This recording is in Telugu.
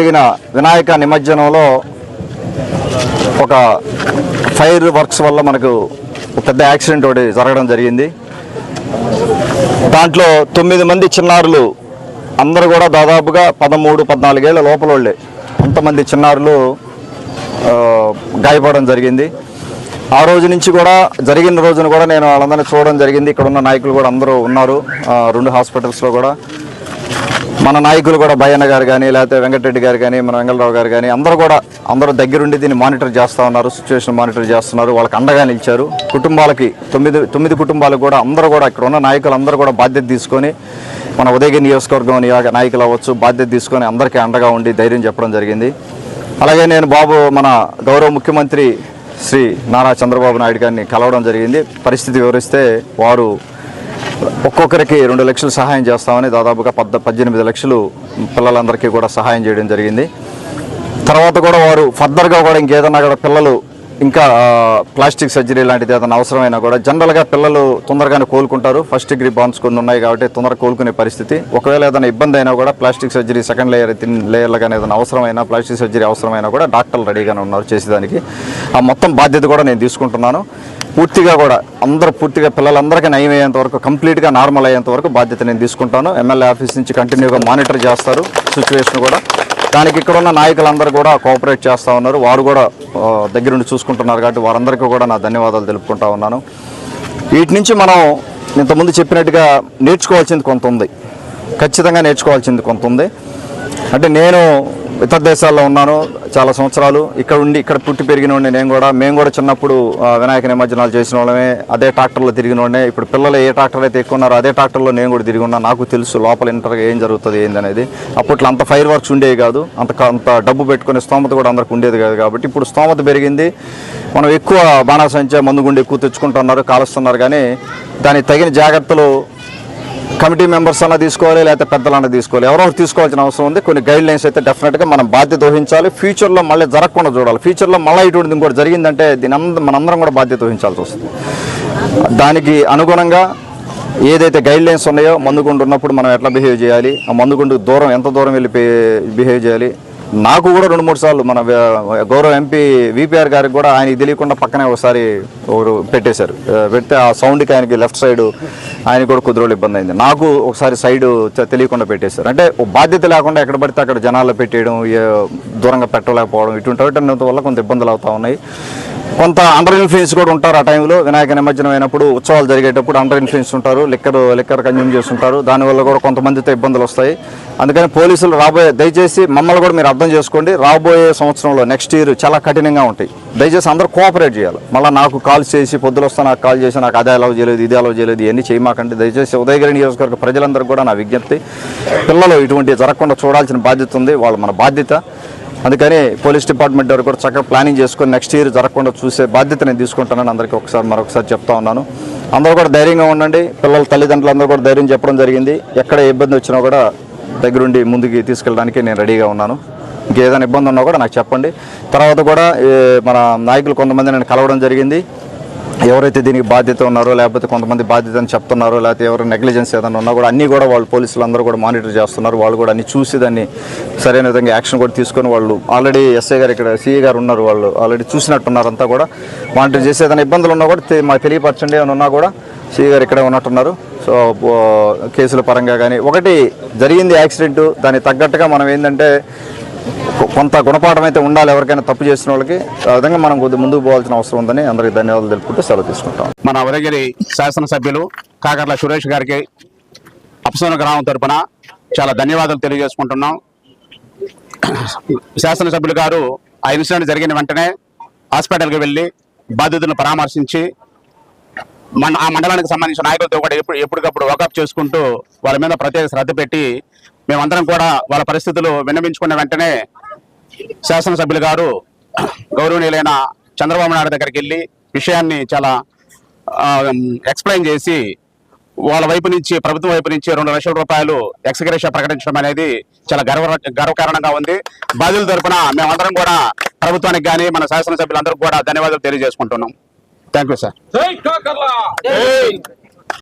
జరిగిన వినాయక నిమజ్జనంలో ఒక ఫైర్ వర్క్స్ వల్ల మనకు పెద్ద యాక్సిడెంట్ ఒకటి జరగడం జరిగింది. దాంట్లో తొమ్మిది మంది చిన్నారులు అందరూ కూడా దాదాపుగా పదమూడు పద్నాలుగేళ్ళ లోపల వాళ్ళే. కొంతమంది చిన్నారులు గాయపడడం జరిగింది. ఆ రోజు నుంచి కూడా జరిగిన రోజున కూడా నేను వాళ్ళందరినీ చూడడం జరిగింది. ఇక్కడ ఉన్న నాయకులు కూడా అందరూ ఉన్నారు. రెండు హాస్పిటల్స్లో కూడా. మన నాయకులు కూడా భయన్న గారు కానీ లేకపోతే వెంకటరెడ్డి గారు కానీ మన వెంగళరావు గారు కానీ అందరూ కూడా అందరూ దగ్గరుండి దీన్ని మానిటర్ చేస్తూ ఉన్నారు సిచ్యువేషన్ మానిటర్ చేస్తున్నారు వాళ్ళకి అండగా నిలిచారు. కుటుంబాలకి తొమ్మిది తొమ్మిది కుటుంబాలకు కూడా అందరూ కూడా ఇక్కడ ఉన్న నాయకులు అందరూ కూడా బాధ్యత తీసుకొని మన ఉదయగిరి నియోజకవర్గం నియోజక నాయకులు అవ్వచ్చు బాధ్యత తీసుకొని అందరికీ అండగా ఉండి ధైర్యం చెప్పడం జరిగింది. అలాగే నేను బాబు మన గౌరవ ముఖ్యమంత్రి శ్రీ నారా చంద్రబాబు నాయుడు గారిని కలవడం జరిగింది. పరిస్థితి వివరిస్తే వారు ఒక్కొక్కరికి రెండు లక్షలు సహాయం చేస్తామని దాదాపుగా పద్ద పద్దెనిమిది లక్షలు పిల్లలందరికీ కూడా సహాయం చేయడం జరిగింది. తర్వాత కూడా వారు ఫర్దర్గా కూడా ఇంకేదన్నా కూడా పిల్లలు ఇంకా ప్లాస్టిక్ సర్జరీ లాంటిది ఏదైనా అవసరమైనా కూడా జనరల్గా పిల్లలు తొందరగానే కోలుకుంటారు. ఫస్ట్ డిగ్రీ బాండ్స్ కొన్ని ఉన్నాయి కాబట్టి తొందరగా కోలుకునే పరిస్థితి. ఒకవేళ ఏదైనా ఇబ్బంది అయినా కూడా ప్లాస్టిక్ సర్జరీ సెకండ్ లేయర్ తిన్ లేయర్లో కానీ ఏదైనా అవసరమైనా ప్లాస్టిక్ సర్జరీ అవసరమైనా కూడా డాక్టర్లు రెడీగానే ఉన్నారు చేసేదానికి. ఆ మొత్తం బాధ్యత కూడా నేను తీసుకుంటున్నాను. పూర్తిగా కూడా అందరూ పూర్తిగా పిల్లలందరికీ నయం అయ్యేంత వరకు కంప్లీట్గా నార్మల్ అయ్యేంత వరకు బాధ్యత నేను తీసుకుంటాను. ఎమ్మెల్యే ఆఫీస్ నుంచి కంటిన్యూగా మానిటర్ చేస్తారు సిచ్యువేషన్ కూడా. దానికి ఇక్కడ ఉన్న నాయకులందరూ కూడా కోఆపరేట్ చేస్తూ ఉన్నారు. వారు కూడా దగ్గరుండి చూసుకుంటున్నారు కాబట్టి వారందరికీ కూడా నా ధన్యవాదాలు తెలుపుకుంటా ఉన్నాను. వీటి నుంచి మనం ఇంతకుముందు చెప్పినట్టుగా నేర్చుకోవాల్సింది కొంత ఉంది. ఖచ్చితంగా నేర్చుకోవాల్సింది కొంత ఉంది. అంటే నేను ఇతర దేశాల్లో ఉన్నాను చాలా సంవత్సరాలు. ఇక్కడ ఉండి ఇక్కడ పుట్టి పెరిగిన వాడిని నేను కూడా మేము కూడా చిన్నప్పుడు వినాయక నిమజ్జనాలు చేసిన వాళ్ళమే. అదే ట్రాక్టర్లో తిరిగిన వాడినే. ఇప్పుడు పిల్లలు ఏ ట్రాక్టర్ అయితే ఎక్కువ ఉన్నారో అదే ట్రాక్టర్లో నేను కూడా తిరిగి ఉన్నా. నాకు తెలుసు లోపల ఇంటర్గా ఏం జరుగుతుంది ఏంది అనేది. అప్పట్లో అంత ఫైర్ వర్క్స్ ఉండేవి కాదు. అంత అంత డబ్బు పెట్టుకునే స్తోమత కూడా అందరికి ఉండేది కాదు కాబట్టి ఇప్పుడు స్తోమత పెరిగింది. మనం ఎక్కువ బాణాసంచ మందుగుండి ఎక్కువ తెచ్చుకుంటున్నారు కాలుస్తున్నారు. కానీ దానికి తగిన జాగ్రత్తలు కమిటీ మెంబర్స్ అన్న తీసుకోవాలి లేకపోతే పెద్దలన్నా తీసుకోవాలి. ఎవరో తీసుకోవాల్సిన అవసరం ఉంది. కొన్ని గైడ్ లైన్స్ అయితే డెఫినెట్గా మనం బాధ్యత వహించాలి. ఫ్యూచర్లో మళ్ళీ జరగకుండా చూడాలి. ఫ్యూచర్లో మళ్ళీ ఇటువంటిది ఇంకోటి జరిగిందంటే దీని అంద మనందరం కూడా బాధ్యత వహించాల్సి వస్తుంది. దానికి అనుగుణంగా ఏదైతే గైడ్ లైన్స్ ఉన్నాయో మందుగుండు ఉన్నప్పుడు మనం ఎట్లా బిహేవ్ చేయాలి? ఆ మందుగుండుకు దూరం ఎంత దూరం వెళ్ళి బిహేవ్ చేయాలి? నాకు కూడా రెండు మూడు సార్లు మన గౌరవ ఎంపీ విపిఆర్ గారికి కూడా ఆయనకి తెలియకుండా పక్కనే ఒకసారి ఒకరు పెట్టేశారు. పెడితే ఆ సౌండ్కి ఆయనకి లెఫ్ట్ సైడ్ ఆయన కూడా కొద్ది రోజులు ఇబ్బంది అయింది. నాకు ఒకసారి సైడ్ తెలియకుండా పెట్టేశారు. అంటే ఓ బాధ్యత లేకుండా ఎక్కడ పడితే అక్కడ జనాల్లో పెట్టేయడం దూరంగా పెట్టలేకపోవడం ఇటువంటి వల్ల కొంత ఇబ్బందులు అవుతా ఉన్నాయి. కొంత అండర్ ఇన్ఫ్లుయెన్స్ కూడా ఉంటారు ఆ టైంలో వినాయక నిమజ్జనం అయినప్పుడు ఉత్సవాలు జరిగేటప్పుడు అండర్ ఇన్ఫ్లుయెన్స్ ఉంటారు. లిక్కర్ లిక్కర్ కన్జ్యూమ్ చేస్తుంటారు. దానివల్ల కూడా కొంతమందితో ఇబ్బందులు వస్తాయి. అందుకని పోలీసులు రాబోయే దయచేసి మమ్మల్ని కూడా మీరు అర్థం చేసుకోండి. రాబోయే సంవత్సరంలో నెక్స్ట్ ఇయర్ చాలా కఠినంగా ఉంటాయి. దయచేసి అందరూ కోఆపరేట్ చేయాలి. మళ్ళీ నాకు కాల్ చేసి పొద్దులు వస్తా నాకు కాల్ చేసి నాకు అదే అలవ్ చేయలేదు ఇది అలవ్ చేయలేదు ఇవన్నీ చేయమాకండి. దయచేసి ఉదయగిరి నియోజకవర్గ ప్రజలందరూ కూడా నా విజ్ఞప్తి పిల్లలు ఇటువంటి జరగకుండా చూడాల్సిన బాధ్యత ఉంది. వాళ్ళు మన బాధ్యత. అందుకని పోలీస్ డిపార్ట్మెంట్ వారు కూడా చక్కగా ప్లానింగ్ చేసుకొని నెక్స్ట్ ఇయర్ జరగకుండా చూసే బాధ్యత నేను తీసుకుంటానని అందరికీ ఒకసారి మరొకసారి చెప్తా ఉన్నాను. అందరూ కూడా ధైర్యంగా ఉండండి. పిల్లల తల్లిదండ్రులు అందరూ కూడా ధైర్యం చెప్పడం జరిగింది. ఎక్కడ ఇబ్బంది వచ్చినా కూడా దగ్గరుండి ముందుకి తీసుకెళ్ళడానికి నేను రెడీగా ఉన్నాను. ఇంకేదైనా ఇబ్బంది ఉన్నా కూడా నాకు చెప్పండి. తర్వాత కూడా మన నాయకులు కొంతమంది నేను కలవడం జరిగింది. ఎవరైతే దీనికి బాధ్యత ఉన్నారో లేకపోతే కొంతమంది బాధ్యత అని చెప్తున్నారో లేకపోతే ఎవరు నెగ్లిజెన్స్ ఏదైనా ఉన్నా కూడా అన్నీ కూడా వాళ్ళు పోలీసులు అందరూ కూడా మానిటర్ చేస్తున్నారు. వాళ్ళు కూడా అన్ని చూసి దాన్ని సరైన విధంగా యాక్షన్ కూడా తీసుకొని వాళ్ళు ఆల్రెడీ ఎస్ఐ గారు ఇక్కడ సిఐ గారు ఉన్నారు వాళ్ళు ఆల్రెడీ చూసినట్టున్నారు అంతా కూడా మానిటర్ చేసి ఏదైనా ఇబ్బందులు ఉన్నా కూడా తె- మాకు తెలియపరచండి అని ఉన్నా కూడా సిఐ గారు ఇక్కడే ఉన్నట్టున్నారు. సో కేసుల పరంగా కానీ ఒకటి జరిగింది యాక్సిడెంట్ దానికి తగ్గట్టుగా మనం ఏంటంటే కొంత గుణపాఠం అయితే ఉండాలి ఎవరికైనా తప్పు చేసిన వాళ్ళకి. ఆ విధంగా మనం కొద్ది ముందుకు పోవాల్సిన అవసరం ఉందని అందరికీ ధన్యవాదాలు తెలుపుకుంటూ సెలవు తీసుకుంటాం. మన ఉదయగిరి శాసనసభ్యులు కాకర్ల సురేష్ గారికి అప్సన గ్రామం తరపున చాలా ధన్యవాదాలు తెలియజేసుకుంటున్నాం. శాసనసభ్యులు గారు ఆ ఇన్సిడెంట్ జరిగిన వెంటనే హాస్పిటల్కి వెళ్ళి బాధితులను పరామర్శించి మన ఆ మండలానికి సంబంధించిన నాయకులతో కూడా ఎప్పుడు ఎప్పటికప్పుడు వాకప్ చేసుకుంటూ వాళ్ళ మీద ప్రత్యేక శ్రద్ధ పెట్టి మేమందరం కూడా వాళ్ళ పరిస్థితులు విన్నవించుకున్న వెంటనే శాసనసభ్యులు గారు గౌరవనీయులైన చంద్రబాబు నాయుడు దగ్గరికి వెళ్ళి విషయాన్ని చాలా ఎక్స్ప్లెయిన్ చేసి వాళ్ళ వైపు నుంచి ప్రభుత్వం వైపు నుంచి రెండు లక్షల రూపాయలు ఎక్స్గ్రేష ప్రకటించడం అనేది చాలా గర్వ గర్వకారణంగా ఉంది. బాధ్యుల తరపున మేమందరం కూడా ప్రభుత్వానికి కానీ మన శాసనసభ్యులందరికీ కూడా ధన్యవాదాలు తెలియజేసుకుంటున్నాం. Thank you sir